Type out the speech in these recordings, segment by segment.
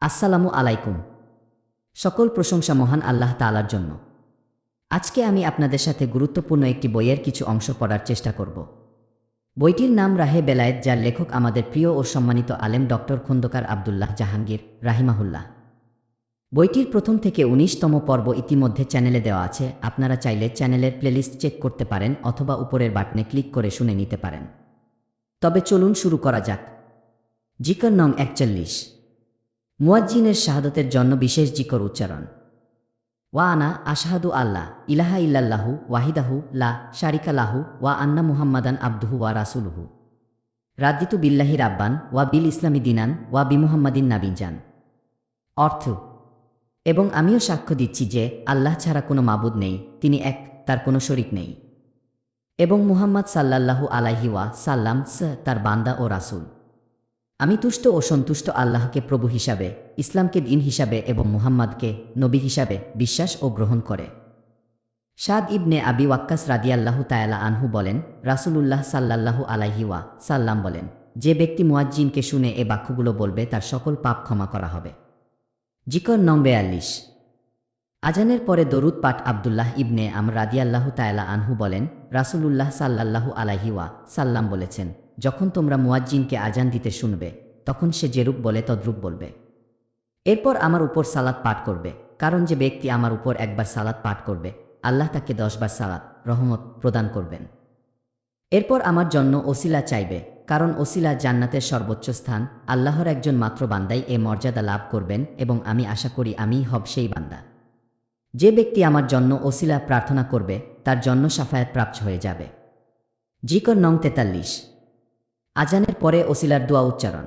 আসসালামু আলাইকুম। সকল প্রশংসা মহান আল্লাহ তালার জন্য। আজকে আমি আপনাদের সাথে গুরুত্বপূর্ণ একটি বইয়ের কিছু অংশ পড়ার চেষ্টা করব। বইটির নাম রাহে বেলায়েত, যার লেখক আমাদের প্রিয় ও সম্মানিত আলেম ডক্টর খন্দকার আবদুল্লাহ জাহাঙ্গীর, রাহিমাহুল্লাহ। বইটির প্রথম থেকে উনিশতম পর্ব ইতিমধ্যে চ্যানেলে দেওয়া আছে। আপনারা চাইলে চ্যানেলের প্লেলিস্ট চেক করতে পারেন অথবা উপরের বাটনে ক্লিক করে শুনে নিতে পারেন। তবে চলুন শুরু করা যাক। জিকর নং একচল্লিশ। মুয়াজ্জিনের শাহাদতের জন্য বিশেষ জিকর উচ্চারণ। ওয়া আনা আশাহাদু আল্লাহ ইলাহা ইল্লাল্লাহু ওয়াহিদাহু লা শারিকা লাহু ওয়া আন্না মুহাম্মাদান আব্দুহু ওয়া রাসুলুহু। রাদ্দিতু বিল্লাহি রাব্বান ওয়া বিল ইসলামী দিনান ওয়া বি মুহাম্মাদিন নাবিজান। অর্থ, এবং আমিও সাক্ষ্য দিচ্ছি যে আল্লাহ ছাড়া কোনো মাবুদ নেই, তিনি এক, তার কোনো শরিক নেই। এবং মুহাম্মদ সাল্লাল্লাহু আলাইহি ওয়া সাল্লাম স তার বান্দা ও রাসূল। আমি তুষ্ট ও সন্তুষ্ট আল্লাহকে প্রভু হিসাবে, ইসলামকে দিন হিসাবে এবং মুহাম্মাদকে নবী হিসাবে বিশ্বাস ও গ্রহণ করে। সাদ ইবনে আবি ওয়াক্কাস রাদিয়াল্লাহু তায়ালা আনহু বলেন, রাসূলুল্লাহ সাল্লাল্লাহু আলাইহি ওয়া সাল্লাম বলেন, যে ব্যক্তি মুয়াজ্জিনকে শুনে এ বাক্যগুলো বলবে, তার সকল পাপ ক্ষমা করা হবে। জিকর নং বেয়াল্লিশ। আজানের পরে দরুদ পাঠ আবদুল্লাহ ইবনে আম রাদিয়াল্লাহু তায়ালা আনহু বলেন, রাসূলুল্লাহ সাল্লাল্লাহু আলাইহি ওয়া সাল্লাম বলেছেন যখন তোমরা মুয়াজ্জিনকে আজান দিতে শুনবে, তখন সে যেরূপ বলে তদ্রূপ বলবে। এরপর আমার উপর সালাত পাঠ করবে, কারণ যে ব্যক্তি আমার উপর একবার সালাত পাঠ করবে, আল্লাহ তাকে দশবার সালাত, রহমত প্রদান করবেন। এরপর আমার জন্য ওসিলা চাইবে, কারণ ওসিলা জান্নাতের সর্বোচ্চ স্থান, আল্লাহর একজন মাত্র বান্দাই এ মর্যাদা লাভ করবেন এবং আমি আশা করি আমিই হব সেই বান্দা। যে ব্যক্তি আমার জন্য ওসিলা প্রার্থনা করবে, তার জন্য সাফায়াত প্রাপ্ত হয়ে যাবে। জিকর নং তেতাল্লিশ। আজানের পরে ওসিলার দোয়া উচ্চারণ।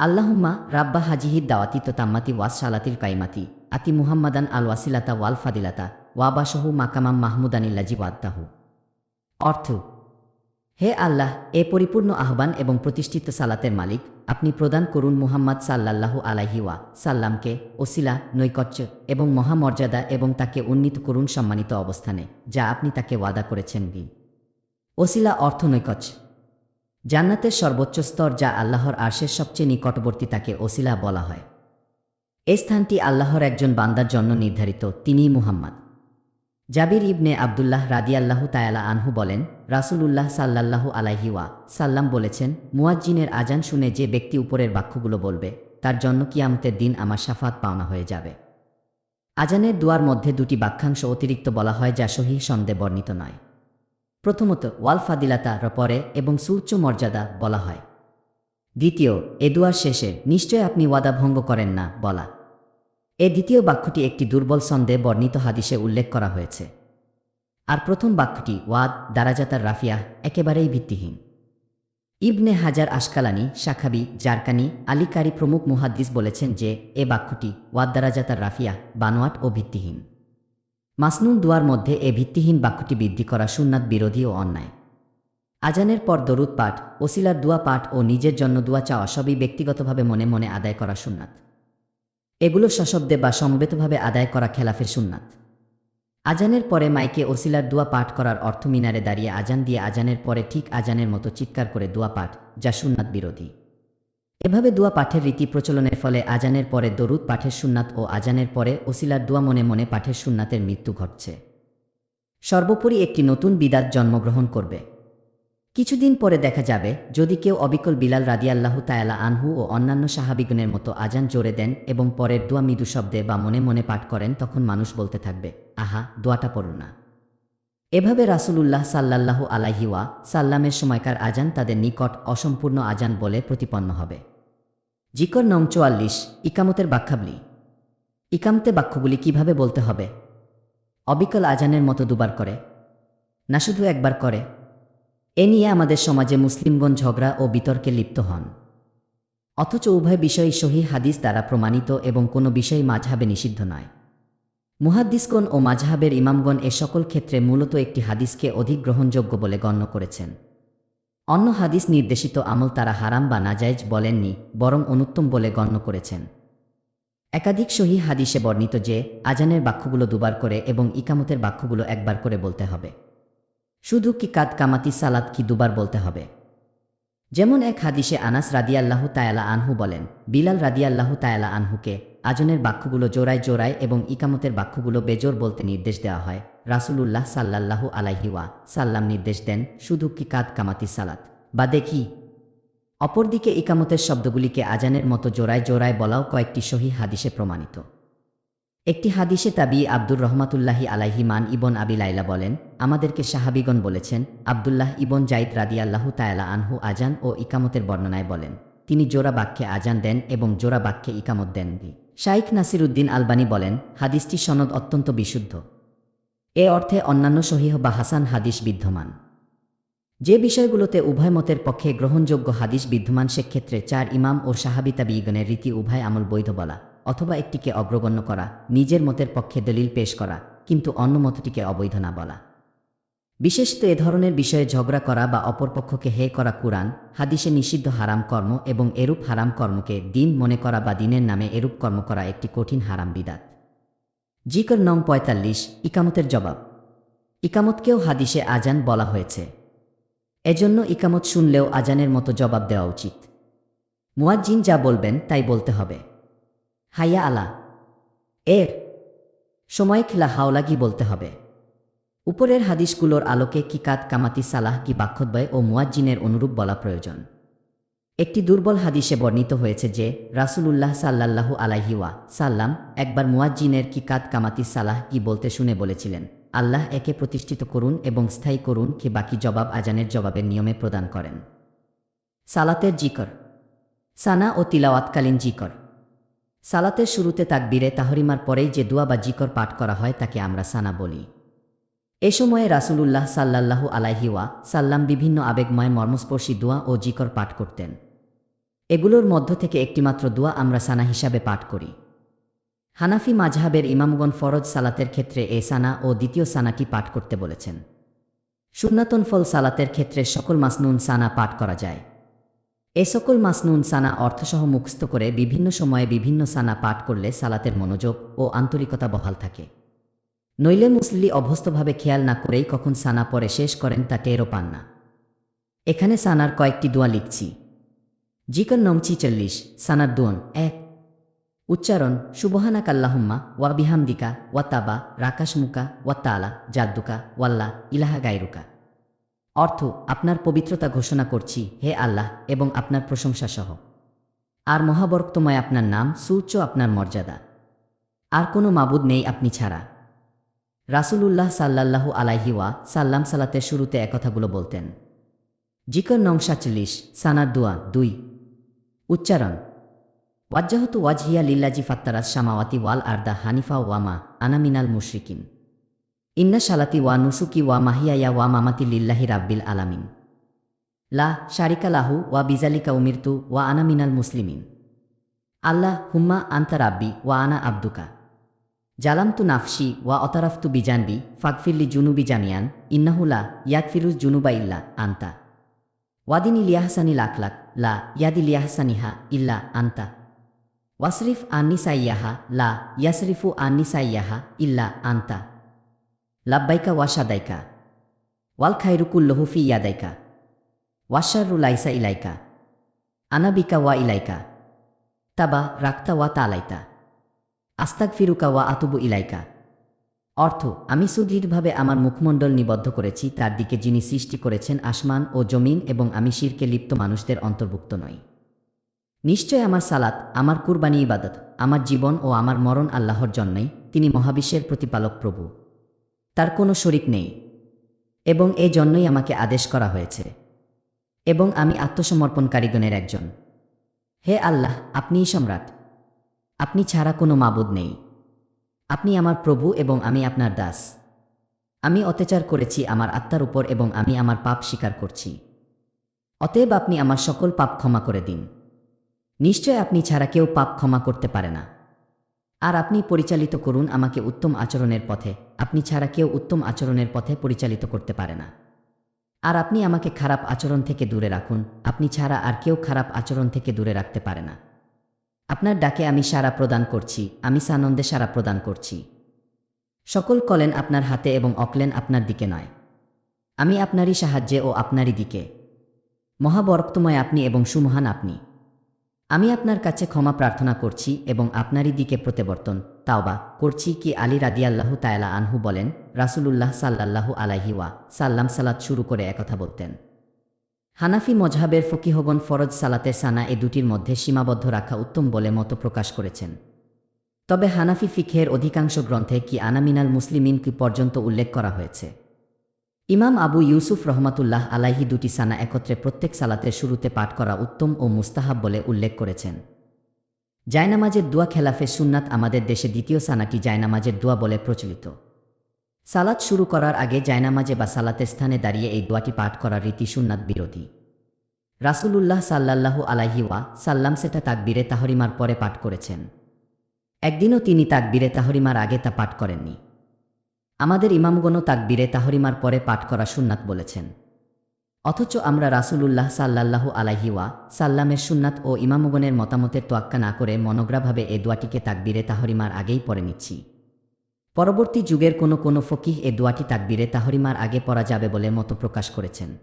আল্লাহুম্মা রাব্বা হাজিহিদ দাওয়াতি তো তাম্মাতি ওয়াস সালাতির কাইমাতি, আতি মুহাম্মাদান আল ওয়াসিলাতা ওয়াল ফাদিলাতা ওয়াবাসহু মাকামাম মাহমুদানিল্লাজি ওয়াদ্দাহু। অর্থ, হে আল্লাহ, এ পরিপূর্ণ আহ্বান এবং প্রতিষ্ঠিত সালাতের মালিক, আপনি প্রদান করুন মুহাম্মদ সাল্লাল্লাহু আলাইহি ওয়া সাল্লামকে ওসিলা, নৈকট্য এবং মহামর্যাদা এবং তাকে উন্নীত করুন সম্মানিত অবস্থানে, যা আপনি তাকে ওয়াদা করেছেন বি ওসিলা অর্থ নৈকট্য। জান্নাতের সর্বোচ্চ স্তর যা আল্লাহর আর্শের সবচেয়ে নিকটবর্তী তাকে ওসিলা বলা হয়। এ স্থানটি আল্লাহর একজন বান্দার জন্য নির্ধারিত, তিনিই মুহাম্মদ। জাবির ইবনে আবদুল্লাহ রাদিয়াল্লাহু তায়ালা আনহু বলেন, রাসূলুল্লাহ সাল্লাল্লাহু আলাইহি ওয়া সাল্লাম বলেছেন, মুয়াজ্জিনের আজান শুনে যে ব্যক্তি উপরের বাক্যগুলো বলবে, তার জন্য কিয়ামতের দিন আমার সাফাত পাওনা হয়ে যাবে। আজানের দুয়ার মধ্যে দুটি বাক্যাংশ অতিরিক্ত বলা হয় যা সহি সন্দেহ বর্ণিত নয়। প্রথমত ওয়াল ফাদিলাতার পরে এবং সুউচ্চ মর্যাদা বলা হয়। দ্বিতীয় এ দুয়ার শেষে, নিশ্চয় আপনি ওয়াদা ভঙ্গ করেন না, বলা। এ দ্বিতীয় বাক্যটি একটি দুর্বল ছন্দে বর্ণিত হাদিসে উল্লেখ করা হয়েছে। আর প্রথম বাক্যটি, ওয়াদ, দারাজাতার রাফিয়া একেবারেই ভিত্তিহীন। ইবনে হাজার আশকালানি শাখাবি, জারকানি, আলিকারি প্রমুখ মুহাদ্দিস বলেছেন যে, এ বাক্যটি, ওয়াদ, দারাজাতার রাফিয়া বানোয়াট ও ভিত্তিহীন। মাসনুন দুয়ার মধ্যে এ ভিত্তিহীন বাক্যটি বৃদ্ধি করা সুন্নাত বিরোধী ও অন্যায়। আজানের পর দরুদ পাঠ, ওসিলার দুয়া পাঠ ও নিজের জন্য দুয়া চাওয়া সবই ব্যক্তিগতভাবে মনে মনে আদায় করা সুন্নাত। এগুলো সশব্দে বা সমবেতভাবে আদায় করা খেলাফের সুন্নাত। আজানের পরে মাইকে ওসিলার দোয়া পাঠ করার অর্থ মিনারে দাঁড়িয়ে আজান দিয়ে আজানের পরে ঠিক আজানের মতো চিৎকার করে দোয়া পাঠ, যা সুন্নাত বিরোধী। এভাবে দোয়া পাঠের রীতি প্রচলনের ফলে আজানের পরে দরুদ পাঠের সুন্নাত ও আজানের পরে ওসিলার দোয়া মনে মনে পাঠের সুন্নাতের মৃত্যু ঘটছে। সর্বোপরি একটি নতুন বিদাত জন্মগ্রহণ করবে। কিছুদিন পরে দেখা যাবে, যদি কেউ অবিকল বিলাল রাদিয়াল্লাহু তায়ালা আনহু ও অন্যান্য সাহাবিগুনের মতো আজান জোরে দেন এবং পরের দোয়া মৃদু শব্দে বা মনে মনে পাঠ করেন, তখন মানুষ বলতে থাকবে, আহা, দোয়াটা পড়ো না। এভাবে রাসূলুল্লাহ সাল্লাল্লাহু আলাইহি ওয়া সাল্লামের সময়কার আজান তাদের নিকট অসম্পূর্ণ আজান বলে প্রতিপন্ন হবে। জিকর নং চুয়াল্লিশ, ইকামতের বাক্যাবলী। ইকামতে বাক্যগুলি কীভাবে বলতে হবে? অবিকল আজানের মতো দুবার করে। না শুধু একবার করে। এ নিয়ে আমাদের সমাজে মুসলিমগণ ঝগড়া ও বিতর্কে লিপ্ত হন। অথচ উভয় বিষয় সহি হাদিস দ্বারা প্রমাণিত এবং কোনো বিষয় মাঝহাবে নিষিদ্ধ নয়। মুহাদ্দিসগণ ও মাঝহাবের ইমামগণ এ সকল ক্ষেত্রে মূলত একটি হাদিসকে অধিক গ্রহণযোগ্য বলে গণ্য করেছেন। অন্য হাদিস নির্দেশিত আমল তারা হারাম বা নাজায়জ বলেননি, বরং অনুত্তম বলে গণ্য করেছেন। একাধিক সহি হাদিসে বর্ণিত যে, আজানের বাক্যগুলো দুবার করে এবং ইকামতের বাক্যগুলো একবার করে বলতে হবে। শুধু কি কাত কামাতি সালাত কি দুবার বলতে হবে? যেমন এক হাদিসে আনাস রাদিয়াল্লাহু তায়ালা আনহু বলেন, বিলাল রাদিয়াল্লাহু তায়ালা আনহুকে আজনের বাক্যগুলো জোড়ায় জোড়ায় এবং ইকামতের বাক্যগুলো বেজোর বলতে নির্দেশ দেওয়া হয়। রাসূলুল্লাহ সাল্লাল্লাহু আলাইহিওয়া সাল্লাম নির্দেশ দেন, শুধু কি কাদ কামাতি সালাত? বা দেখি, অপরদিকে ইকামতের শব্দগুলিকে আজানের মতো জোড়ায় জোড়ায় বলাও কয়েকটি সহি হাদিসে প্রমাণিত। একটি হাদিসে তাবি আব্দুর রহমাতুল্লাহি আলাইহি মান ইবন আবি লাইলা বলেন আমাদেরকে সাহাবিগণ বলেছেন, আবদুল্লাহ ইবন জাইদ রাদিয়াল্লাহু তায়ালা আনহু আজান ও ইকামতের বর্ণনায় বলেন, তিনি জোড়া বাক্যে আজান দেন এবং জোড়া বাক্যে ইকামত দেন। শাইখ নাসির উদ্দিন আলবানী বলেন, হাদিসটি সনদ অত্যন্ত বিশুদ্ধ। এ অর্থে অন্যান্য সহিহ বা হাসান হাদিস বিদ্যমান। যে বিষয়গুলোতে উভয় মতের পক্ষে গ্রহণযোগ্য হাদিস বিদ্যমান, সেক্ষেত্রে চার ইমাম ও সাহাবিতা বিগণের রীতি উভয় আমল বৈধ বলা, অথবা একটিকে অগ্রগণ্য করা, নিজের মতের পক্ষে দলিল পেশ করা, কিন্তু অন্য মতটিকে অবৈধ না বলা। বিশেষত এ ধরনের বিষয়ে ঝগড়া করা বা অপরপক্ষকে হে করা কুরআন, হাদিসে নিষিদ্ধ হারাম কর্ম এবং এরূপ হারাম কর্মকে দিন মনে করা বা দিনের নামে এরূপ কর্ম করা একটি কঠিন হারাম বিদাত। জিকর নং পঁয়তাল্লিশ, ইকামতের জবাব। ইকামতকেও হাদিসে আজান বলা হয়েছে। এজন্য ইকামত শুনলেও আজানের মতো জবাব দেওয়া উচিত। মুয়াজ্জিন যা বলবেন তাই বলতে হবে। হাইয়া আলা। এর। সময় খেলা হাওলাগি বলতে হবে? উপরের হাদিসগুলোর আলোকে কিকাত কামাতি সালাহ কি বাক্ষদ্বয় ও মুয়াজ্জিনের অনুরূপ বলা প্রয়োজন? একটি দুর্বল হাদিসে বর্ণিত হয়েছে যে, রাসূলুল্লাহ সাল্লাল্লাহু আলাইহিওয়া সাল্লাম একবার মুয়াজ্জিনের কিকাত কামাতি সালাহ কি বলতে শুনে বলেছিলেন, আল্লাহ একে প্রতিষ্ঠিত করুন এবং স্থায়ী করুন কি বাকি জবাব আজানের জবাবের নিয়মে প্রদান করেন। সালাতের জিকর। সানা ও তিলাওয়াতকালীন জিকর। সালাতের শুরুতে তাকবীরে তাহরিমার পরেই যে দুয়া বা জিকর পাঠ করা হয় তাকে আমরা সানা বলি। এ সময়ে রাসূলুল্লাহ সাল্লাল্লাহু আলাইহিওয়া সাল্লাম বিভিন্ন আবেগময় মর্মস্পর্শী দোয়া ও জিকর পাঠ করতেন। এগুলোর মধ্য থেকে একটিমাত্র দোয়া আমরা সানা হিসাবে পাঠ করি। হানাফি মাঝহাবের ইমামগণ ফরজ সালাতের ক্ষেত্রে এ সানা ও দ্বিতীয় সানাটি পাঠ করতে বলেছেন। সুন্নাতন ফল সালাতের ক্ষেত্রে সকল মাসনুন সানা পাঠ করা যায়। এ সকল মাসনুন সানা অর্থসহ মুখস্থ করে বিভিন্ন সময়ে বিভিন্ন সানা পাঠ করলে সালাতের মনোযোগ ও আন্তরিকতা বহাল থাকে। নইলে মুসলি অভ্যস্তভাবে খেয়াল না করেই কখন সানা পরে শেষ করেন তা টেরও পান না। এখানে সানার কয়েকটি দোয়া লিখছি। জিকর নমচি চল্লিশ সানার দোয়ন এক। উচ্চারণ, সুবহানাক আল্লাহুম্মা, ওয়া বিহামদিকা, ওয়া তাবা, রাকাশমুকা, ওয়া তালা জাদ্দুকা, ওয়াল্লা, ইলাহা গায়রুকা। অর্থ, আপনার পবিত্রতা ঘোষণা করছি, হে আল্লাহ, এবং আপনার প্রশংসা সহ আর মহাবর্তময় আপনার নাম, সুউচ্চ আপনার মর্যাদা। আর কোনো মাবুদ নেই আপনি ছাড়া। রাসূলুল্লাহ সাল্লাল্লাহু আলাইহি ওয়া সাল্লাম সালাতের শুরুতে একথাগুলো বলতেন। জিকর নং সাচল্লিশ সানার দোয়া দুই। উচ্চারণ, ওয়াজ্জাহতু ওয়াজহিয়া লিল্লাজি ফাত্তারাস সামাওয়াতি ওয়াল আর্দা হানিফা ওয়ামা আনামিনাল মুশরিকিন। ইন্না সালাতি ওয়া নুসুকি ওয়া মাহিয়ায়া ওয়া মামাতি লিল্লাহি রাব্বিল আলামিন। লা শারিকা লাহু ওয়া বিজালিকা উমিরতু ওয়া আনামিনাল মুসলিমিন। আল্লাহ হুম্মা আন্তা রাব্বি ওয়া আনা আব্দুকা। জালামতু নাফসি ওয়া অতারাফতু বিজানবি ফাকফিল্লি জুনুবি জামিয়ান ইন্নাহুলা ইয়াকফিরুজ জুনুবা ইল্লা আন্তা। ওয়াদিনি লিয়াহসানি লাখলাক লা ইয়াদি লিয়াহসানিহা ইল্লা আন্তা। ওয়াসরিফ আন্নি সাইয়াহা লা ইয়াসরিফু আন্নি ইল্লা আন্তা। লাব্বাইকা ওয়াসাদাইকা ওয়াল খাইরুকুল্লহু ফি ইয়াদাইকা। ওয়াশারু লাইসা ইলাইকা। আনাবিকা ওয়া ইলাইকা। তাবা রাক্তা ওয়া তালাইতা। আস্তাক ফিরুকা ওয়া আতুবু ইলাইকা। অর্থ, আমি সুদৃঢ়ভাবে আমার মুখমণ্ডল নিবদ্ধ করেছি, তার দিকে যিনি সৃষ্টি করেছেন আসমান ও জমিন এবং আমি শিরকে লিপ্ত মানুষদের অন্তর্ভুক্ত নই। নিশ্চয় আমার সালাত, আমার কুরবানি ইবাদত, আমার জীবন ও আমার মরণ আল্লাহর জন্যই, তিনি মহাবিশ্বের প্রতিপালক প্রভু। তার কোনো শরিক নেই। এবং এ জন্যই আমাকে আদেশ করা হয়েছে। এবং আমি আত্মসমর্পণকারীগণের একজন। হে আল্লাহ, আপনিই সম্রাট। আপনি ছাড়া কোনো মাবুদ নেই। আপনি আমার প্রভু এবং আমি আপনার দাস। আমি অত্যাচার করেছি আমার আত্মার উপর এবং আমি আমার পাপ স্বীকার করছি। অতএব আপনি আমার সকল পাপ ক্ষমা করে দিন। নিশ্চয় আপনি ছাড়া কেউ পাপ ক্ষমা করতে পারে না। আর আপনি পরিচালিত করুন আমাকে উত্তম আচরণের পথে। আপনি ছাড়া কেউ উত্তম আচরণের পথে পরিচালিত করতে পারে না। আর আপনি আমাকে খারাপ আচরণ থেকে দূরে রাখুন। আপনি ছাড়া আর কেউ খারাপ আচরণ থেকে দূরে রাখতে পারে না। আপনার ডাকে আমি সারা প্রদান করছি, আমি সানন্দে সারা প্রদান করছি। সকল কলেন আপনার হাতে এবং অকলেন আপনার দিকে নয়। আমি আপনারই সাহায্যে ও আপনারই দিকে। মহাবরক্তময় আপনি এবং সুমহান আপনি। আমি আপনার কাছে ক্ষমা প্রার্থনা করছি এবং আপনারই দিকে প্রত্যাবর্তন। তাওবা করছি কি আলী রাদিয়াল্লাহু তায়ালা আনহু বলেন, রাসূলুল্লাহ সাল্লাল্লাহু আলাইহি ওয়া সাল্লাম সালাত শুরু করে একথা বলতেন। হানাফি মজহাবের ফকিহগণ ফরজ সালাতে সানা এ দুটির মধ্যে সীমাবদ্ধ রাখা উত্তম বলে মত প্রকাশ করেছেন। তবে হানাফি ফিখের অধিকাংশ গ্রন্থে কি আনামিনাল মুসলিমিন কি পর্যন্ত উল্লেখ করা হয়েছে? ইমাম আবু ইউসুফ রহমাতুল্লাহ আলাইহি দুটি সানা একত্রে প্রত্যেক সালাতের শুরুতে পাঠ করা উত্তম ও মুস্তাহাব বলে উল্লেখ করেছেন। জায়নামাজের দোয়া খেলাফে সুন্নাত আমাদের দেশে দ্বিতীয় সানাটি জায়নামাজের দোয়া বলে প্রচলিত। সালাত শুরু করার আগে জায়নামাজে বা সালাতের স্থানে দাঁড়িয়ে এই দোয়াটি পাঠ করার রীতি সুন্নাত বিরোধী। রাসূলুল্লাহ সাল্লাল্লাহু আলাইহি ওয়া সাল্লাম সেটা তাকবীরে তাহরিমার পরে পাঠ করেছেন। একদিনও তিনি তাকবীরে তাহরিমার আগে তা পাঠ করেননি। আমাদের ইমামগণও তাকবীরে তাহরিমার পরে পাঠ করা সুন্নাত বলেছেন। অথচ আমরা রাসূলুল্লাহ সাল্লাল্লাহু আলাইহি ওয়া সাল্লামের সুন্নাত ও ইমামগণের মতামতের তোয়াক্কা না করে মনোগ্রাভাবে এ দোয়াটিকে তাকবীরে তাহরিমার আগেই পড়ে নিচ্ছি। পরবর্তী যুগের কোনো কোনো ফকিহ এ দোয়াটি তাকবীরে তাহরিমার আগে পড়া যাবে বলে মত প্রকাশ করেছেন।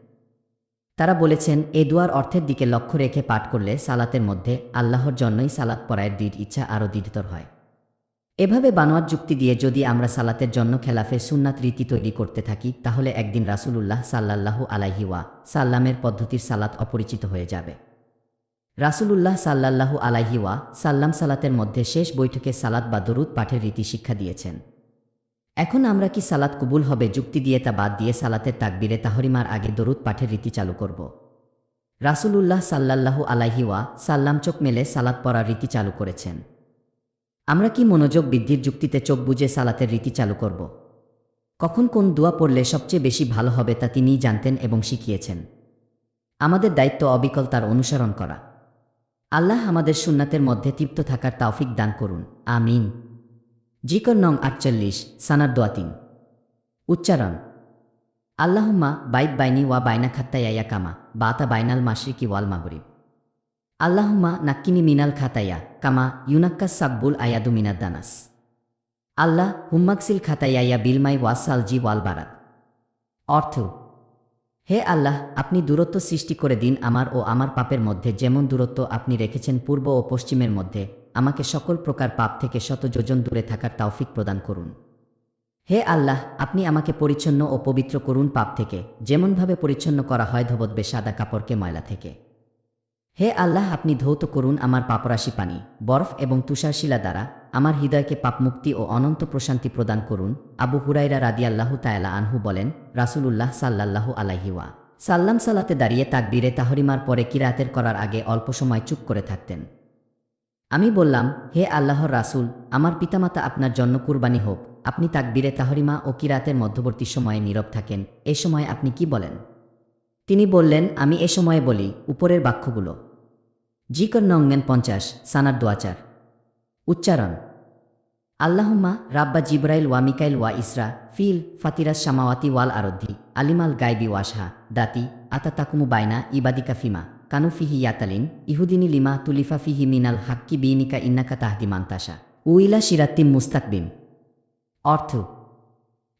তারা বলেছেন, এ দোয়ার অর্থের দিকে লক্ষ্য রেখে পাঠ করলে সালাতের মধ্যে আল্লাহর জন্যই সালাত পড়ায়ের দৃঢ় ইচ্ছা আরও দৃঢ়তর হয়। এভাবে বানোয়ার যুক্তি দিয়ে যদি আমরা সালাতের জন্য খেলাফে সুন্নাত রীতি তৈরি করতে থাকি, তাহলে একদিন রাসূলুল্লাহ সাল্লাল্লাহু আলাইহি ওয়া সাল্লামের পদ্ধতির সালাত অপরিচিত হয়ে যাবে। রাসূলুল্লাহ সাল্লাল্লাহু আলাইহি ওয়া সাল্লাম সালাতের মধ্যে শেষ বৈঠকে সালাত বা দরুদ পাঠের রীতি শিক্ষা দিয়েছেন। এখন আমরা কি সালাত কবুল হবে, যুক্তি দিয়ে তা বাদ দিয়ে সালাতের তাকবীরে তাহরিমার আগে দরুদ পাঠের রীতি চালু করব। রাসূলুল্লাহ সাল্লাল্লাহু আলাইহি ওয়া সাল্লাম চোখ মেলে সালাত পড়ার রীতি চালু করেছেন। আমরা কি মনোযোগ বৃদ্ধির যুক্তিতে চোখ বুঝে সালাতের রীতি চালু করব? কখন কোন দোয়া পড়লে সবচেয়ে বেশি ভালো হবে তা তিনিই জানতেন এবং শিখিয়েছেন। আমাদের দায়িত্ব অবিকল তার অনুসরণ করা। আল্লাহ আমাদের সুন্নাতের মধ্যে তৃপ্ত থাকার তাওফিক দান করুন। আমিন। জিকর নং আটচল্লিশ সানার দোয়া তিন। উচ্চারণ, আল্লাহুম্মা বাইত বাইনি ওয়া বাইনা খাত্তাইয়া কামা, বাতা বাইনাল মাশরিকি ওয়াল মাগরিব। আল্লাহুম্মা নাক্কিনি মিনাল খাতাইয়া কামা ইউনাক্কা সাকবুল আয়াদু মিনাদ দানাস। আল্লাহ হুম্মাকসিল খাতাইয়া বিলমাই ওয়াসাল জি ওয়াল বারাত। অর্থ, হে আল্লাহ, আপনি দূরত্ব সৃষ্টি করে দিন আমার ও আমার পাপের মধ্যে যেমন দূরত্ব আপনি রেখেছেন পূর্ব ও পশ্চিমের মধ্যে আমাকে সকল প্রকার পাপ থেকে শত যোজন দূরে থাকার তাওফিক প্রদান করুন। হে আল্লাহ, আপনি আমাকে পরিচ্ছন্ন ও পবিত্র করুন পাপ থেকে। যেমনভাবে পরিচ্ছন্ন করা হয় ধবতবে সাদা কাপড়কে ময়লা থেকে। হে আল্লাহ, আপনি ধৌত করুন আমার পাপরাশি পানি। বরফ এবং তুষারশিলা দ্বারা আমার হৃদয়কে পাপমুক্তি ও অনন্ত প্রশান্তি প্রদান করুন। আবু হুরাইরা রাদিয়াল্লাহু তায়ালা আনহু বলেন, রাসূলুল্লাহ সাল্লাল্লাহু আলাইহিওয়া সাল্লাম সালাতে দাঁড়িয়ে তাকবীরে তাহরিমার পরে কিরাতের করার আগে অল্প সময় চুপ করে থাকতেন। আমি বললাম, হে আল্লাহর রাসূল, আমার পিতামাতা আপনার জন্য কুরবানি হোক। আপনি তাকবীরে তাহরিমা ও কিরাতের মধ্যবর্তী সময়ে নীরব থাকেন। এ সময় আপনি কি বলেন? তিনি বললেন, আমি এ সময়ে বলি, উপরের বাক্যগুলো। জিকর নঙ্গেন পঞ্চাশ, সানার দোয়াচার উচ্চারণ, আল্লাহুম্মা রাব্বা জিব্রাইল ওয়া মিকাইল ওয়া ইসরা ফিল ফাতিরাস সামাওয়াতি ওয়াল আরদ্ধি আলিমাল গাইবি ওয়াসহা দাতি আতা তাকুমু বাইনা ইবাদিকা ফিমা। কানু ফিহি ইয়াতালিন, ইহুদিনী লিমা তুলিফা ফিহি মিনাল হাক্কি বিনিকা ইন্নাকা তাহদি মান্তাসা উইলা সিরাত্তিম মুস্তাকবিম অর্থ,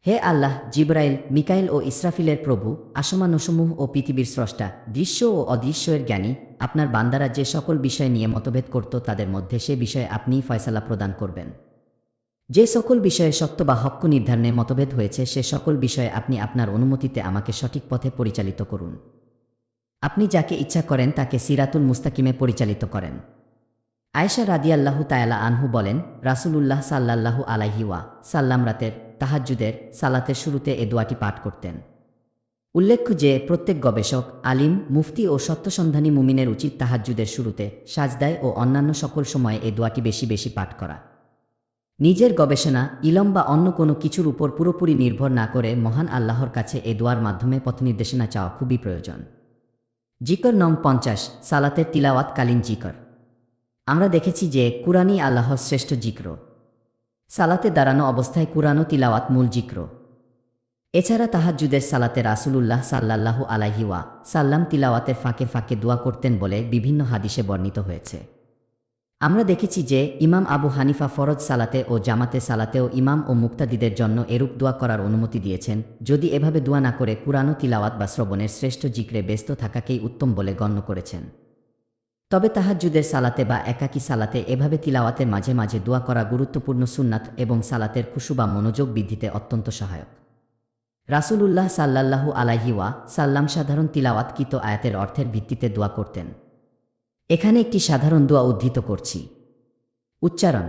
হে আল্লাহ, জিব্রাইল, মিকাইল ও ইসরাফিলের প্রভু আসমানসমূহ ও পৃথিবীর স্রষ্টা, দৃশ্য ও অদৃশ্যের জ্ঞানী, আপনার বান্দারা যে সকল বিষয় নিয়ে মতভেদ করত তাদের মধ্যে সে বিষয়ে আপনিই ফয়সালা প্রদান করবেন। যে সকল বিষয়ে সত্য বা হক্ক নির্ধারণে মতভেদ হয়েছে, সে সকল বিষয়ে আপনি আপনার অনুমতিতে আমাকে সঠিক পথে পরিচালিত করুন। আপনি যাকে ইচ্ছা করেন তাকে সিরাতুল মুস্তাকিমে পরিচালিত করেন। আয়েশা রাদিয়াল্লাহু তায়ালা আনহু বলেন, রাসূলুল্লাহ সাল্লাল্লাহু আলাইহি ওয়া সাল্লাম রাতের তাহাজ্জুদের সালাতের শুরুতে এ দোয়াটি পাঠ করতেন। উল্লেখ্য যে, প্রত্যেক গবেষক, আলিম, মুফতি ও সত্যসন্ধানী মুমিনের উচিত তাহাজ্জুদের শুরুতে সাজদায় ও অন্যান্য সকল সময়ে এ দোয়াটি বেশি বেশি পাঠ করা। নিজের গবেষণা, ইলম বা অন্য কোনো কিছুর উপর পুরোপুরি নির্ভর না করে মহান আল্লাহর কাছে এ দোয়ার মাধ্যমে পথনির্দেশনা চাওয়া খুবই প্রয়োজন। জিকর নং পঞ্চাশ, সালাতের তিলাওয়াতকালীন জিকর। আমরা দেখেছি যে কুরআনই আল্লাহর শ্রেষ্ঠ জিক্র। সালাতে দাঁড়ানো অবস্থায় কুরআনও তিলাওয়াত মূল জিক্র। এছাড়া তাহাজুদের সালাতে রাসুলুল্লাহ সাল্লাল্লাহু আলাহিওয়া সাল্লাম তিলাওয়াতের ফাঁকে ফাঁকে দোয়া করতেন বলে বিভিন্ন হাদিসে বর্ণিত হয়েছে। আমরা দেখেছি যে ইমাম আবু হানিফা ফরজ সালাতে ও জামাতে সালাতেও ইমাম ও মুক্তাদিদের জন্য এরূপ দোয়া করার অনুমতি দিয়েছেন। যদি এভাবে দোয়া না করে কুরআনও তিলাওয়াত বা শ্রবণের শ্রেষ্ঠ জিক্রে ব্যস্ত থাকাকেই উত্তম বলে গণ্য করেছেন। তবে তাহাজ্জুদের সালাতে বা একাকী সালাতে এভাবে তিলাওয়াতের মাঝে মাঝে দোয়া করা গুরুত্বপূর্ণ সুন্নাত এবং সালাতের খুশু বা মনোযোগ বৃদ্ধিতে অত্যন্ত সহায়ক। রাসূলুল্লাহ সাল্লাল্লাহু আলাইহি ওয়া সাল্লাম সাধারণ তিলাওয়াতকৃত আয়াতের অর্থের ভিত্তিতে দোয়া করতেন। এখানে একটি সাধারণ দোয়া উদ্ধৃত করছি। উচ্চারণ,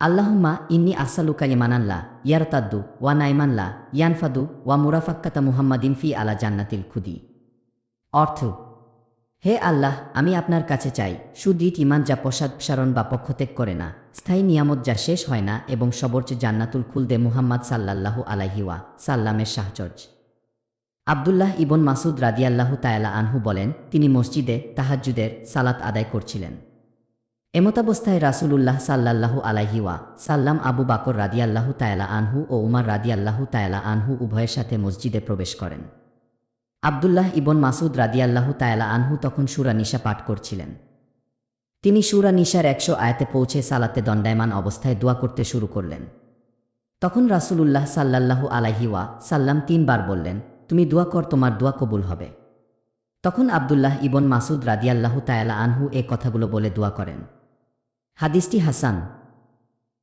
আল্লাহুম্মা ইন্নি আসালুকা ইমানাল্লাহ, ইয়ারতাদ্দু ওয়া নাইমানলা ইয়ানফাদু ওয়া মুরাফাক্কাতা মুহাম্মাদিন ফি আলা জান্নাতিল খুদি। অর্থ, হে আল্লাহ, আমি আপনার কাছে চাই, সুদৃঢ় ইমান যা প্রসাদসারণ বা পক্ষত্যাগ করে না, স্থায়ী নিয়ামত যা শেষ হয় না এবং সবর্চ জান্নাতুল খুলদে মুহাম্মদ সাল্লাল্লাহু আলাইহিওয়া সাল্লামের সাহচর্য। আবদুল্লাহ ইবন মাসুদ রাদিয়াল্লাহু তায়ালা আনহু বলেন, তিনি মসজিদে তাহাজ্জুদের সালাত আদায় করছিলেন। এমতাবস্থায় রাসূলুল্লাহ সাল্লাল্লাহু আলাইহি ওয়া সাল্লাম আবু বাকর রাদিয়াল্লাহু তায়ালা আনহু ও উমার রাদিয়াল্লাহু তায়ালা আনহু উভয়ের সাথে মসজিদে প্রবেশ করেন। আবদুল্লাহ ইবন মাসুদ রাদিয়াল্লাহু তায়ালা আনহু তখন সুরা নিশা পাঠ করছিলেন। তিনি সুরা নিশার একশো আয়াতে পৌঁছে সালাতে দণ্ডায়মান অবস্থায় দোয়া করতে শুরু করলেন। তখন রাসূলুল্লাহ সাল্লাল্লাহু আলাইহি ওয়া সাল্লাম তিনবার বললেন তুমি দোয়া কর তোমার দোয়া কবুল হবে। তখন আবদুল্লাহ ইবন মাসুদ রাদিয়াল্লাহু তায়ালা আনহু এ কথাগুলো বলে দোয়া করেন। হাদিসটি হাসান।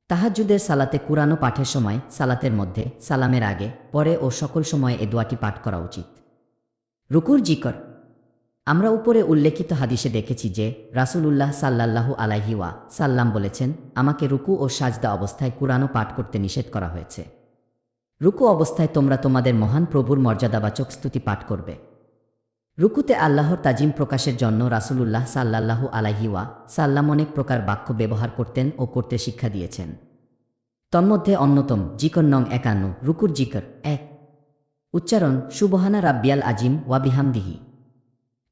তাহাজ্জুদের সালাতে কুরআনও পাঠের সময়, সালাতের মধ্যে, সালামের আগে, পরে ও সকল সময়ে এ দোয়াটি পাঠ করা উচিত। রুকুর জিকর। আমরা উপরে উল্লেখিত হাদিসে দেখেছি যে, রাসূলুল্লাহ সাল্লাল্লাহু আলাইহি ওয়া সাল্লাম বলেছেন, আমাকে রুকু ও সাজদা অবস্থায় কুরআনও পাঠ করতে নিষেধ করা হয়েছে। রুকু অবস্থায় তোমরা তোমাদের মহান প্রভুর মর্যাদাবাচক স্তুতি পাঠ করবে। রুকুতে আল্লাহর তাজিম প্রকাশের জন্য রাসূলুল্লাহ সাল্লাল্লাহু আলাইহি ওয়া সাল্লাম অনেক প্রকার বাক্য ব্যবহার করতেন ও করতে শিক্ষা দিয়েছেন। তন্মধ্যে অন্যতম, জিকর নং একান্ন, রুকুর জিকর, এক। উচ্চারণ, সুবহানা রাব্বিয়াল আজিম ওয়া বিহামদিহি।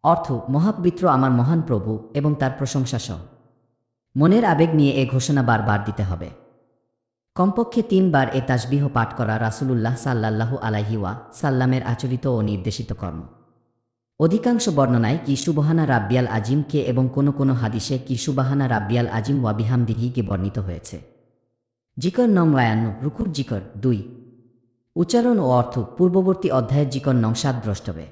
অর্থ, মহাপবিত্র আমার মহান প্রভু এবং তার প্রশংসা সহ মনের আবেগ নিয়ে এ ঘোষণা বারবার দিতে হবে। কমপক্ষে তিনবার এ তাসবিহ পাঠ করা রাসূলুল্লাহ সাল্লাল্লাহু আলাইহি ওয়া সাল্লামের আচরিত ও নির্দেশিত কর্ম। অধিকাংশ বর্ণনায় কি সুবহানা রাব্বিয়াল আজিমকে এবং কোনো কোনো হাদিসে কি সুবাহানা রাব্বিয়াল আজিম ওয়া বিহামদিহিকে বর্ণিত হয়েছে। জিকর নং রায়ান্ন রুকুর জিকর দুই। উচ্চারণ ও অর্থ পূর্ববর্তী অধ্যায়ের জিকর নং সাত দ্রষ্টবে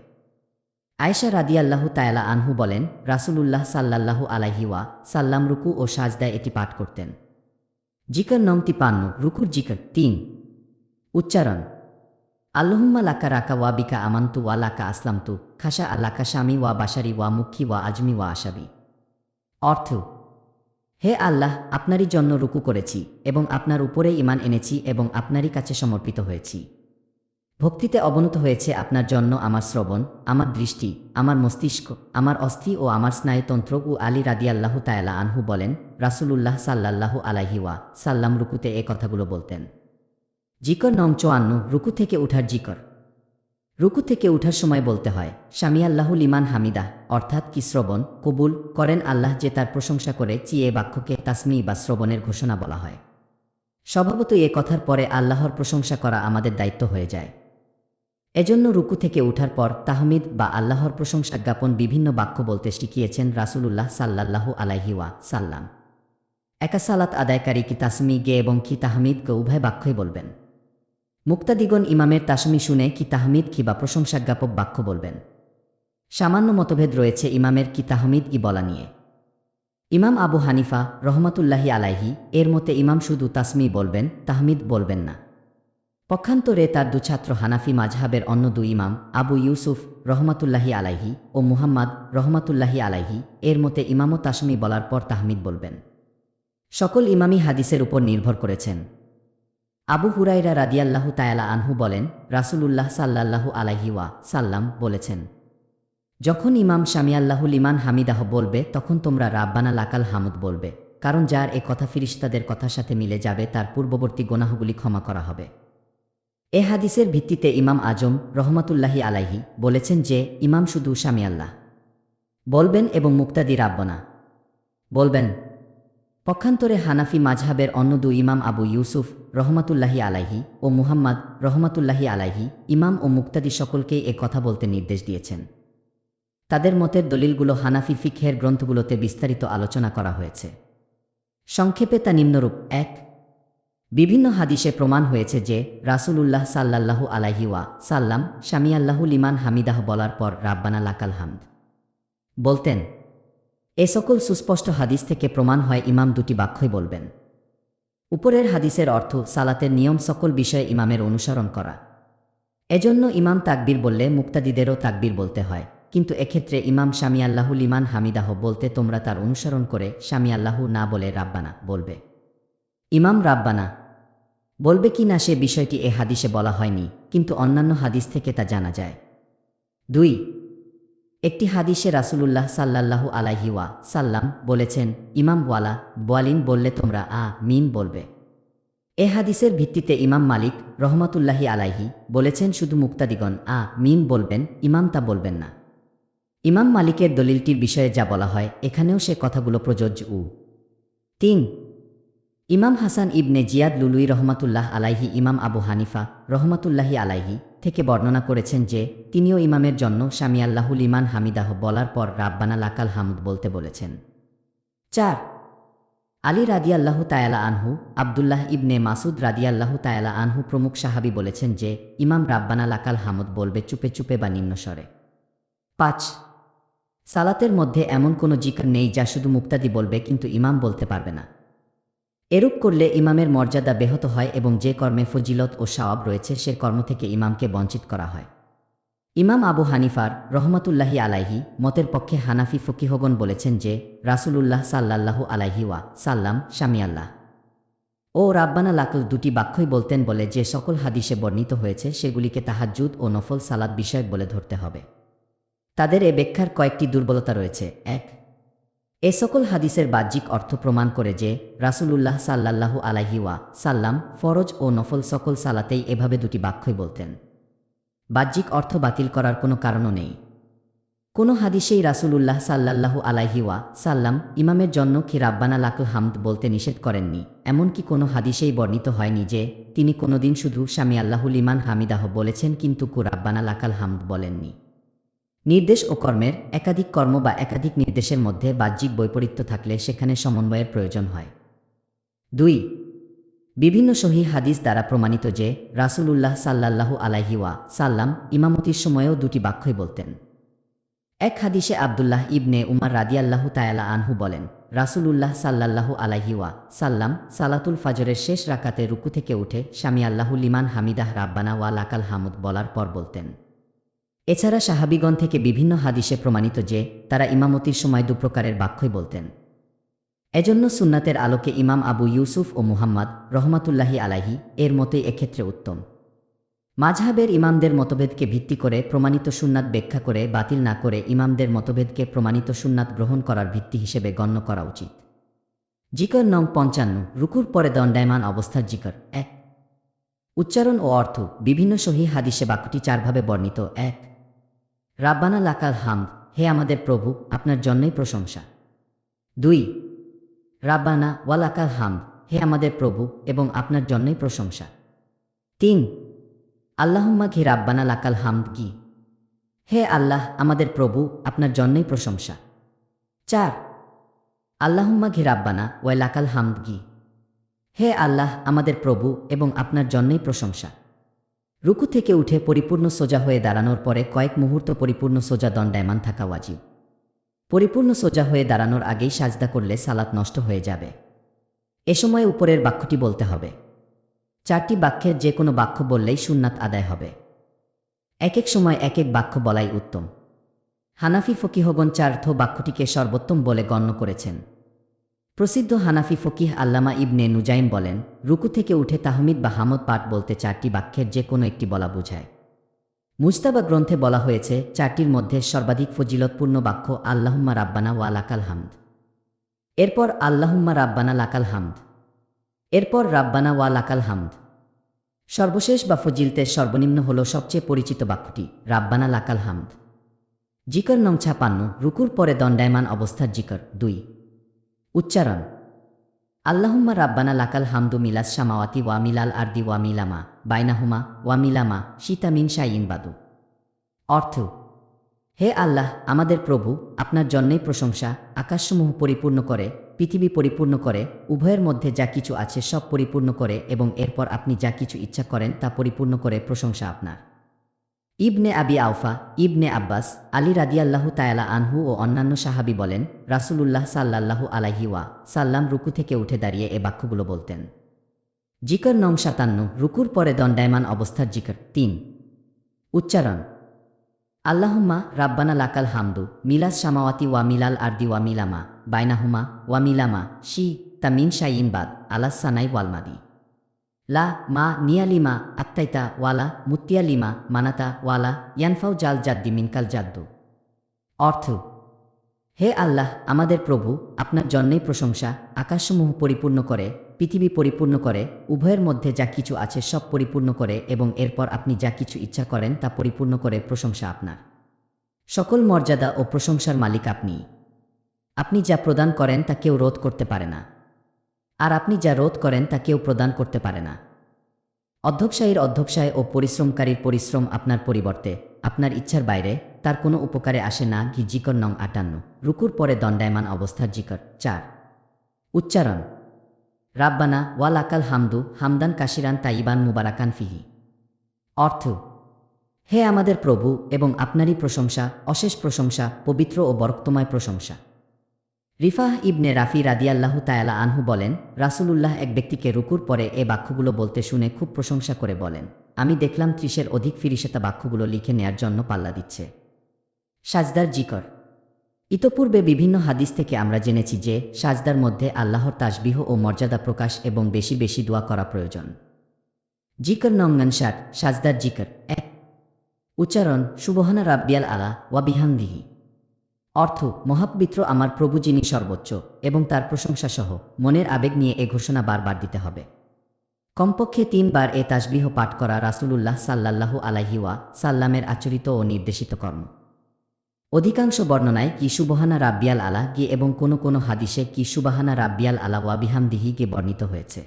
আয়েশা রাদিয়াল্লাহু তায়ালা আনহু বলেন, রাসূলুল্লাহ সাল্লাল্লাহু আলাইহি ওয়া সাল্লাম রুকু ও সাজদায় এটি পাঠ করতেন। জিকর নং তিপান্ন রুকুর জিকর তিন উচ্চারণ আল্লাহুম্মা লাকা রাকা ওয়া বিকা আমান্তু ওয়া লাকা আসলামতু খাসা আল্লাকা স্বামী ওয়া বাসারি ওয়া মুখী ওয়া আজমি ওয়া আশাবি অর্থ হে আল্লাহ আপনারই জন্য রুকু করেছি এবং আপনার উপরে ইমান এনেছি এবং আপনারই কাছে সমর্পিত হয়েছি ভক্তিতে অবনত হয়েছে আপনার জন্য আমার শ্রবণ আমার দৃষ্টি আমার মস্তিষ্ক আমার অস্থি ও আমার স্নায়ুতন্ত্র ও আলী রাদিয়াল্লাহু তায়ালা আনহু বলেন রাসূলুল্লাহ সাল্লাল্লাহু আলাইহি ওয়া সাল্লাম রুকুতে এ কথাগুলো বলতেন। জিকর নং চোয়ান্ন, রুকু থেকে উঠার জিকর। রুকু থেকে উঠার সময় বলতে হয়, স্বামী আল্লাহুল ইমান হামিদা অর্থাৎ কি শ্রবণ, কবুল করেন আল্লাহ যে তার প্রশংসা করে, চিয়ে বাক্যকে তাসমি বা শ্রবণের ঘোষণা বলা হয়। স্বভাবত এ কথার পরে আল্লাহর প্রশংসা করা আমাদের দায়িত্ব হয়ে যায়। এজন্য রুকু থেকে উঠার পর তাহমিদ বা আল্লাহর প্রশংসা জ্ঞাপন বিভিন্ন বাক্য বলতে শিখিয়েছেন রাসূলুল্লাহ সাল্লাল্লাহু আলাইহি ওয়া সাল্লাম। একা সালাত আদায়কারী কি তাসমি গে এবং কি তাহমিদকে উভয় বাক্যই বলবেন। মুক্তাদিগণ ইমামের তাসমি শুনে কি তাহমিদ কি বা প্রশংসাজ্ঞাপক বাক্য বলবেন। সামান্য মতভেদ রয়েছে ইমামের কি তাহমিদ ই বলা নিয়ে। ইমাম আবু হানিফা রহমতুল্লাহি আলাইহি এর মতে ইমাম শুধু তাসমি বলবেন, তাহমিদ বলবেন না। পক্ষান্তরে তার দুছাত্র হানাফি মাঝহাবের অন্য দুই ইমাম আবু ইউসুফ রহমাতুল্লাহি আলাইহি ও মুহাম্মদ রহমাতুল্লাহি আলাইহি এর মতে ইমামও তাসমি বলার পর তাহমিদ বলবেন। সকল ইমামি হাদিসের উপর নির্ভর করেছেন। আবু হুরাইরা রাদিয়াল্লাহু তায়ালা আনহু বলেন, রাসূলুল্লাহ সাল্লাল্লাহু আলাইহি ওয়া সাল্লাম বলেছেন, যখন ইমাম শামিয়াল্লাহুল ইমান হামিদাহ বলবে, তখন তোমরা রাব্বানা লাকাল হামুদ বলবে, কারণ যার এ কথা ফিরিস্তাদের কথার সাথে মিলে যাবে, তার পূর্ববর্তী গোনাহগুলি ক্ষমা করা হবে। এ হাদিসের ভিত্তিতে ইমাম আজম রহমাতুল্লাহি আলাইহি বলেছেন যে, ইমাম শুধু শামিয়াল্লাহ বলবেন এবং মুক্তাদি রাব্বনা। বলবেন পক্ষান্তরে হানাফি মাঝহাবের অন্য দুই ইমাম আবু ইউসুফ রহমাতুল্লাহি আলাইহি ও মুহাম্মদ রহমাতুল্লাহি আলাইহি, ইমাম ও মুক্তাদি সকলকেই এ কথা বলতে নির্দেশ দিয়েছেন। তাদের মতের দলিলগুলো হানাফি ফিকহের গ্রন্থগুলোতে বিস্তারিত আলোচনা করা হয়েছে। সংক্ষেপে তা নিম্নরূপ। এক, বিভিন্ন হাদিসে প্রমাণ হয়েছে যে রাসূলুল্লাহ সাল্লাল্লাহু আলাইহি ওয়া সাল্লাম শামিয়াল্লাহু লিমান হামিদাহ বলার পর রাব্বানা লাকাল হামদ। বলতেন এ সকল সুস্পষ্ট হাদিস থেকে প্রমাণ হয় ইমাম দুটি বাক্যই বলবেন। উপরের হাদিসের অর্থ সালাতের নিয়ম সকল বিষয়ে ইমামের অনুসরণ করা। এজন্য ইমাম তাকবির বললে মুক্তাদিদেরও তাকবির বলতে হয়। কিন্তু এক্ষেত্রে ইমাম স্বামী আল্লাহু লিমান হামিদাহ বলতে তোমরা তার অনুসরণ করে স্বামী আল্লাহু না বলে রাব্বানা বলবে। ইমাম রাব্বানা, বলবে কি না সে বিষয়টি এ হাদিসে বলা হয়নি, কিন্তু অন্যান্য হাদিস থেকে তা জানা যায়। দুই একটি হাদিসে রাসুলুল্লাহ সাল্লাল্লাহু আলাইহি ওয়া সাল্লাম বলেছেন ইমাম ওয়ালা বোয়ালিন বললে তোমরা আ, মিম বলবে। এ হাদিসের ভিত্তিতে ইমাম মালিক রহমাতুল্লাহি আলাইহি বলেছেন, শুধু মুক্তাদিগণ আ, মিম বলবেন, ইমাম তা বলবেন না। ইমাম মালিকের দলিলটির বিষয়ে যা বলা হয়, এখানেও সে কথাগুলো প্রযোজ্য উ। তিন, ইমাম হাসান ইবনে জিয়াদ লুলুই রহমাতুল্লাহ আলাইহি, ইমাম আবু হানিফা রহমাতুল্লাহি আলাইহি থেকে বর্ণনা করেছেন যে, তিনিও ইমামের জন্য স্বামী আল্লাহুল ইমান হামিদাহ বলার পর রাব্বানা লাকাল হামদ বলতে বলেছেন। চার, আলী রাদিয়াল্লাহু তায়ালা আনহু, আবদুল্লাহ ইবনে মাসুদ রাদিয়াল্লাহু তায়ালা আনহু প্রমুখ সাহাবি বলেছেন যে, ইমাম রাব্বানা লাকাল হামদ বলবে চুপে চুপে বা নিম্নস্বরে পাঁচ, সালাতের মধ্যে এমন কোনো জিকর নেই যা শুধু মুক্তাদি বলবে কিন্তু ইমাম বলতে পারবে না। এরূপ করলে ইমামের মর্যাদা ব্যাহত হয় এবং যে কর্মে ফজিলত ও সাওয়াব রয়েছে, সে কর্ম থেকে ইমামকে বঞ্চিত করা হয়। ইমাম আবু হানিফার রহমতুল্লাহি আলাইহি মতের পক্ষে হানাফি ফকিহগণ বলেছেন যে, রাসূলুল্লাহ সাল্লাল্লাহু আলাইহি ওয়া সাল্লাম স্বামী আল্লাহ। ও রাব্বানা লাকল দুটি বাক্যই বলতেন বলে, যে সকল হাদিসে বর্ণিত হয়েছে, সেগুলিকে তাহাজ্জুদ ও নফল সালাদ বিষয়ক বলে ধরতে হবে। তাদের এ ব্যাখ্যার কয়েকটি দুর্বলতা রয়েছে। এক এ সকল হাদিসের বাহ্যিক অর্থ প্রমাণ করে যে রাসূলুল্লাহ সাল্লাল্লাহু আলাইহি ওয়া সাল্লাম ফরজ ও নফল সকল সালাতেই এভাবে দুটি বাক্যই বলতেন। বাহ্যিক অর্থ বাতিল করার কোনো কারণও নেই। কোনো হাদিসেই রাসূলুল্লাহ সাল্লাল্লাহু আলাইহি ওয়া সাল্লাম ইমামের জন্য কি রাব্বানা লাকুল হামদ বলতে নিষেধ করেননি, এমনকি কোনো হাদিসেই বর্ণিত হয়নি যে তিনি কোনোদিন শুধু স্বামী আল্লাহুল ইমান হামিদাহ বলেছেন কিন্তু কু রাব্বানা লাকাল হামদ বলেননি। নির্দেশ ও কর্মের একাধিক কর্ম বা একাধিক নির্দেশের মধ্যে বাহ্যিক বৈপরীত্য থাকলে সেখানে সমন্বয়ের প্রয়োজন হয়। দুই, বিভিন্ন সহি হাদিস দ্বারা প্রমাণিত যে রাসূলুল্লাহ সাল্লাল্লাহু আলাইহি ওয়া সাল্লাম ইমামতির সময়েও দুটি বাক্যই বলতেন। এক হাদিসে আবদুল্লাহ ইবনে উমার রাদিয়াল্লাহু তায়ালা আনহু বলেন, রাসূলুল্লাহ সাল্লাল্লাহু আলাইহি ওয়া সাল্লাম সালাতুল ফাজরের শেষ রাকাতে রুকু থেকে উঠে স্বামী আল্লাহু লিমান হামিদাহ রাব্বানা ওয়া লাকাল হামুদ বলার পর বলতেন। এছাড়া সাহাবিগণ থেকে বিভিন্ন হাদিসে প্রমাণিত যে, তারা ইমামতির সময় দুপ্রকারের বাক্যই বলতেন। এজন্য সুন্নাতের আলোকে ইমাম আবু ইউসুফ ও মুহাম্মদ রহমাতুল্লাহি আলাহি এর মতোই এক্ষেত্রে উত্তম। মাঝহাবের ইমামদের মতভেদকে ভিত্তি করে প্রমাণিত সুন্নাত ব্যাখ্যা করে বাতিল না করে ইমামদের মতভেদকে প্রমাণিত সুন্নাত গ্রহণ করার ভিত্তি হিসেবে গণ্য করা উচিত। জিকর নং পঞ্চান্ন, রুকুর পরে দণ্ডায়মান অবস্থার জিকর, এক। উচ্চারণ ও অর্থ, বিভিন্ন সহি হাদিসে বাক্যটি চারভাবে বর্ণিত, এক। রাব্বানা লাকাল হামদ, হে আমাদের প্রভু, আপনার জন্যই প্রশংসা। দুই, রাব্বানা ওয়ালাকাল হামদ, হে আমাদের প্রভু এবং আপনার জন্যই প্রশংসা। তিন, আল্লাহুম্মা ঘি রাব্বানা লাকাল হামদ কি? হে আল্লাহ, আমাদের প্রভু, আপনার জন্যই প্রশংসা। চার, আল্লাহম্মা ঘি রাব্বানা ওয়াই লাকাল হামদ গি হে আল্লাহ, আমাদের প্রভু এবং আপনার জন্যই প্রশংসা। রুকু থেকে উঠে পরিপূর্ণ সোজা হয়ে দাঁড়ানোর পরে কয়েক মুহূর্ত পরিপূর্ণ সোজা দণ্ডায়মান থাকা ওয়াজিব। পরিপূর্ণ সোজা হয়ে দাঁড়ানোর আগেই সাজদা করলে সালাত নষ্ট হয়ে যাবে। এ সময় উপরের বাক্যটি বলতে হবে। চারটি বাক্যের যে কোনো বাক্য বললেই সুন্নাত আদায় হবে। এক এক সময় এক এক বাক্য বলাই উত্তম। হানাফি ফকিহগণ চার্থ বাক্যটিকে সর্বোত্তম বলে গণ্য করেছেন। প্রসিদ্ধ হানাফি ফকিহ আল্লামা ইবনে নুজাইম বলেন, রুকু থেকে উঠে তাহমিদ বা হামদ পাঠ বলতে চারটি বাক্যের যে কোনো একটি বলা বোঝায়। মুজতাবা গ্রন্থে বলা হয়েছে, চারটির মধ্যে সর্বাধিক ফজিলতপূর্ণ বাক্য আল্লাহুম্মা রাব্বানা ওয়া লাকাল হামদ। এরপর আল্লাহুম্মা রাব্বানা লাকাল হামদ। এরপর রাব্বানা ওয়া লাকাল হামদ। সর্বশেষ বা ফজিলতের সর্বনিম্ন হল সবচেয়ে পরিচিত বাক্যটি, রাব্বানা লাকাল হামদ। জিকর নং ছাপান্ন, রুকুর পরে দণ্ডায়মান অবস্থার জিকর, দুই। উচ্চারণ। আল্লাহুম্মা রাব্বানা লাকাল হামদু মিলাস সামাওয়াতি ওয়া মিলাল আরদি ওয়া মিলামা বাইনাহুমা ওয়া মিলামা সীতা মিন শাইন বাদু। অর্থ, হে আল্লাহ, আমাদের প্রভু আপনার জন্যই প্রশংসা আকাশসমূহ পরিপূর্ণ করে, পৃথিবী পরিপূর্ণ করে, উভয়ের মধ্যে যা কিছু আছে সব পরিপূর্ণ করে এবং এরপর আপনি যা কিছু ইচ্ছা করেন তা পরিপূর্ণ করে প্রশংসা আপনার। ইবনে আবি আউফা ইবনে আব্বাস, আলী রাদিয়াল্লাহু তায়ালা আনহু ও অন্যান্য সাহাবি বলেন, রাসূলুল্লাহ সাল্লাল্লাহু আলাইহি ওয়া সাল্লাম রুকু থেকে উঠে দাঁড়িয়ে এ বাক্যগুলো বলতেন। জিকর নং সাতান্ন, রুকুর পরে দণ্ডায়মান অবস্থার জিকর তিন। উচ্চারণ, আল্লাহুম্মা রাব্বানা লাকাল হামদু, মিলাস সামাওয়াতি ওয়া মিলাল আরদি ওয়া মিলামা, বাইনাহুমা ওয়া মিলামা, শি তা মিন শাইন বাদ, আলাস সানাই ওয়ালমাদি লা, মা নিয়ালিমা আত্মাইতা ওয়ালা মুতিয়ালিমা মানাতা ওয়ালা ইয়ানফাও জাল, জাদ্দি মিনকাল জাদ্দু। অর্থ, হে আল্লাহ, আমাদের প্রভু, আপনার জন্যেই প্রশংসা, আকাশসমূহ পরিপূর্ণ করে, পৃথিবী পরিপূর্ণ করে, উভয়ের মধ্যে যা কিছু আছে সব পরিপূর্ণ করে এবং এরপর আপনি যা কিছু ইচ্ছা করেন তা পরিপূর্ণ করে প্রশংসা আপনার। সকল মর্যাদা ও প্রশংসার মালিক আপনি আপনি যা প্রদান করেন তা কেউ রোধ করতে পারে না। আর আপনি যা রোধ করেন তা কেউ প্রদান করতে পারে না। অধ্যবসায়ীর অধ্যবসায় ও পরিশ্রমকারীর পরিশ্রম আপনার পরিবর্তে। আপনার ইচ্ছার বাইরে, তার কোনো উপকারে আসে না, ঘি জিকর নং আটান্ন। রুকুর পরে দণ্ডায়মান অবস্থার জিকর, চার। উচ্চারণ। রাব্বানা ওয়াল আকাল হামদু, হামদান কাশিরান তাইবান মুবারাকান ফিহি। অর্থ। হে আমাদের প্রভু এবং আপনারই প্রশংসা, অশেষ প্রশংসা, পবিত্র ও বরক্তময় প্রশংসা। রিফাহ ইবনে রাফি রাদিয়াল্লাহু তায়ালা আনহু বলেন, রাসূলুল্লাহ এক ব্যক্তিকে রুকুর পরে এ বাক্যগুলো বলতে শুনে খুব প্রশংসা করে বলেন, আমি দেখলাম ত্রিশের অধিক ফিরিসেতা বাক্যগুলো লিখে নেয়ার জন্য পাল্লা দিচ্ছে। সাজদার জিকর। ইতপূর্বে বিভিন্ন হাদিস থেকে আমরা জেনেছি যে, সাজদার মধ্যে আল্লাহর তাসবিহ ও মর্যাদা প্রকাশ এবং বেশি বেশি দোয়া করা প্রয়োজন। জিকর নঙ্গন ষাট সাজদার জিকর, এক। উচ্চারণ, সুবহানা রাব্বিয়াল আলা ওয়া বিহামদিহি। অর্থ মহাপবিত্র আমার প্রভু যিনি সর্বোচ্চ, এবং তার প্রশংসা সহ মনের আবেগ নিয়ে এ ঘোষণা বারবার দিতে হবে। কমপক্ষে তিনবার এ তাসবিহ পাঠ করা রাসূলুল্লাহ সাল্লাল্লাহু আলাইহিওয়া সাল্লামের আচরিত ও নির্দেশিত কর্ম। অধিকাংশ বর্ণনায়, কি সুবহানা রাব্বিয়াল আলা গি এবং কোনো কোনো হাদিসে, কি সুবাহানা রাব্বিয়াল আলা ওয়াবিহামদিহি গে বর্ণিত হয়েছে।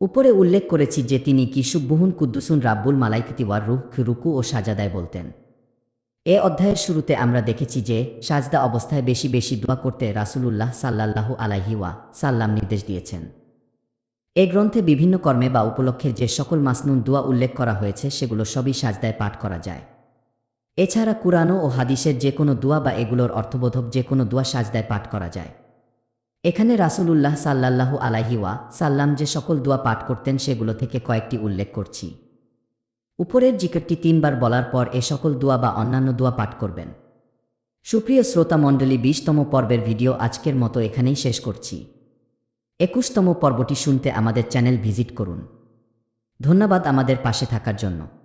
উপরে উল্লেখ করেছি যে তিনি কি কুদ্দুসুন রাব্বুল মালাইকতি ওয়ার রুহ, রুকু ও সাজাদায় বলতেন। এ অধ্যায়ের শুরুতে আমরা দেখেছি যে সাজদা অবস্থায় বেশি বেশি দোয়া করতে রাসূলুল্লাহ সাল্লাল্লাহু আলাইহি ওয়া সাল্লাম নির্দেশ দিয়েছেন। এ গ্রন্থে বিভিন্ন কর্মে বা উপলক্ষে যে সকল মাসনুন দোয়া উল্লেখ করা হয়েছে, সেগুলো সবই সাজদায় পাঠ করা যায়। এছাড়া কুরআনও ও হাদিসের যে কোনো দোয়া বা এগুলোর অর্থবোধক যে কোনো দোয়া সাজদায় পাঠ করা যায়। এখানে রাসূলুল্লাহ সাল্লাল্লাহু আলাইহি ওয়া সাল্লাম যে সকল দোয়া পাঠ করতেন, সেগুলো থেকে কয়েকটি উল্লেখ করছি। উপরের জিকিরটি তিনবার বলার পর এ সকল দোয়া বা অন্যান্য দোয়া পাঠ করবেন। সুপ্রিয় শ্রোতা মণ্ডলী, বিশতম পর্বের ভিডিও আজকের মতো এখানেই শেষ করছি। একুশতম পর্বটি শুনতে আমাদের চ্যানেল ভিজিট করুন। ধন্যবাদ আমাদের পাশে থাকার জন্য।